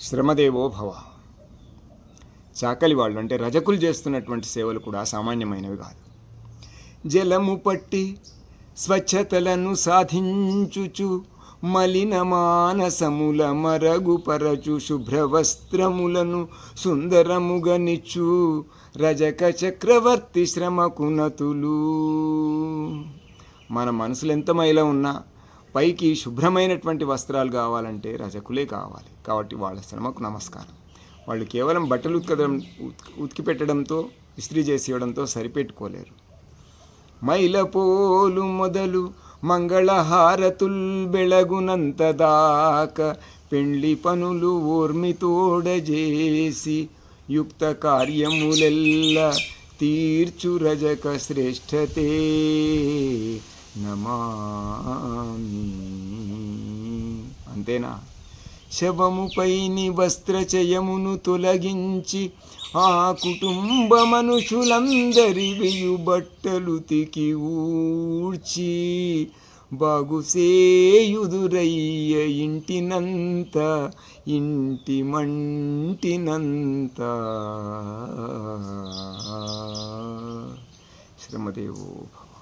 శ్రమదేవో భవ. చాకలి వాళ్ళు అంటే రజకులు చేస్తున్నటువంటి సేవలు కూడా సామాన్యమైనవి కాదు. జలము పట్టి స్వచ్ఛతలను సాధించుచు మలిన మానసముల మరగుపరచు శుభ్రవస్త్రములను సుందరముగనిచ్చు రజక చక్రవర్తి శ్రమకునతులు. మన మనసులు ఎంత మైల ఉన్నా పైకి శుభ్రమైనటువంటి వస్త్రాలు కావాలంటే రజకులే కావాలి. కాబట్టి వాళ్ళ శ్రమకు నమస్కారం. వాళ్ళు కేవలం బట్టలు ఉతకడం ఉత్- ఉతికి పెట్టడంతో ఇస్త్రీ చేసి ఇవ్వడంతో సరిపెట్టుకోలేరు. మైలపోలు మొదలు మంగళహారతుల్ బెళగునంత దాకా పెండ్లి పనులు ఊర్మితోడజేసి యుక్త కార్యములెల్ల తీర్చు రజక శ్రేష్టతే నమామి. అంతేనా? శవముపైని వస్త్రచయమును తొలగించి ఆ కుటుంబ మనుషులందరి బట్టలు తికి ఊడ్చి బాగుసేయుదురయ్య ఇంటినంత ఇంటి మంటినంత. శ్రమదేవో భవ